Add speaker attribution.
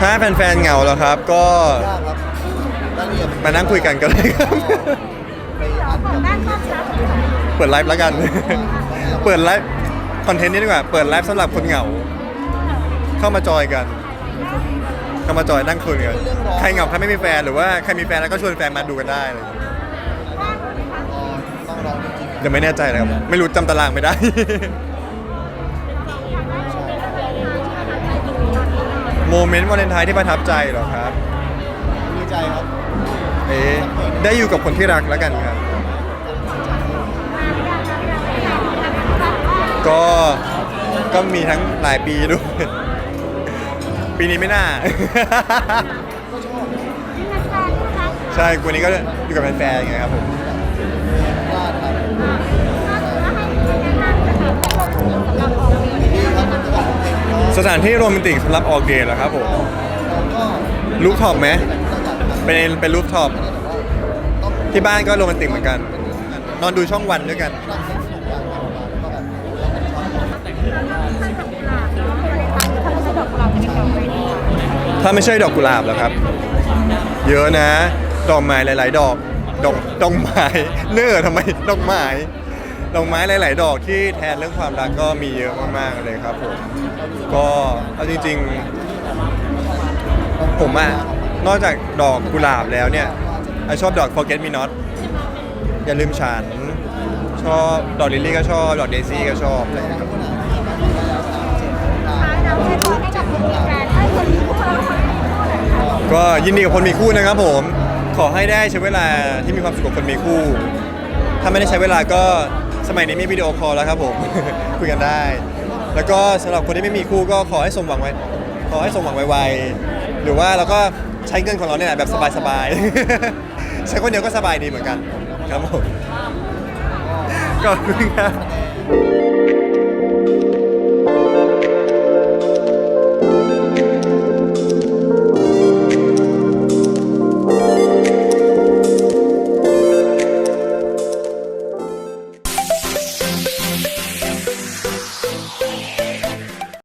Speaker 1: ถ้าแฟนๆเหงาแล้วครับ ก็
Speaker 2: ยากครับรายละเอียด
Speaker 1: มานั่งคุยกันก็ได้ครับ
Speaker 2: ไปอ่านกับ
Speaker 3: ด้านข้างครับ
Speaker 1: เปิดไลฟ์แล้วกัน เปิดไลฟ์คอนเทนต์นี้ดีกว่า เปิดไลฟ์สำหรับคนเหงา เข้ามาจอยกัน เข้ามาจอยนั่งคุยกัน ใครเหงาใครไม่มีแฟนหรือว่าใครมีแฟนแล้วก็ชวนแฟนมาดูกันได้เลย
Speaker 2: ต้องลองจริงๆ
Speaker 1: ยังไม่แน่ใจนะครับ ไม่รู้จำตารางไม่ได้ โมเมนต์วาเลนไทน์ที่ประทับใจเหรอครับ
Speaker 2: ดีใจครับ
Speaker 1: เอ๊ะได้อยู่กับคนที่รักแล้วกันครับ ก็ก็มีทั้งหลายปีด้วย ปีนี้ไม่น่า ใช่วันนี้ก็อยู่กับแฟนๆไงครับผม สถานที่โรแมนติกสำหรับออกเดทเหรอครับผม
Speaker 2: เราก็
Speaker 1: ลูฟท็อปไหม
Speaker 2: เราอยากทำ
Speaker 1: เป็นเป็นรูฟท็อป
Speaker 2: แต่ว่าต้อง
Speaker 1: ที่บ้านก็โรแมนติกเหมือนกัน นอนดูช่องวันด้วยกัน
Speaker 2: นั่งสนุกอย่างเราก็แบบ
Speaker 1: ถ้าไม่ใช่ดอกกุหลาบแล้วครับ เยอะนะ ดอกไม้หลาย ๆ ดอก ดอกดอกไม้เนื้อทำไมดอกไม้ ดอกไม้หลาย ๆ ดอกที่แทนเรื่องความรักก็มีเยอะมากๆเลยครับผมก็เอาจริง ๆ ผมอะนอกจากดอกกุหลาบแล้วเนี่ยไอชอบดอก forget me not อย่าลืมฉัน ชอบดอกลิลลี่ก็ชอบ ดอกเดซี่ก็ชอบอะไรอย่างเงี้ยครับก็ยินดีกับคนมีคู่นะครับผม ขอให้ได้ใช้เวลาที่มีความสุขกับคนมีคู่ ถ้าไม่ได้ใช้เวลาก็ สมัยนี้มีวิดีโอคอลแล้วครับผม คุยกันได้ แล้วก็สำหรับคนที่ไม่มีคู่ก็ขอให้สมหวังไว้ขอให้สมหวังไวๆหรือว่าเราก็ใช้เงินของเราเนี่ยแบบสบายๆ ใช้คนเดียวก็สบายดีเหมือนกัน ครับผมขอบคุณครับ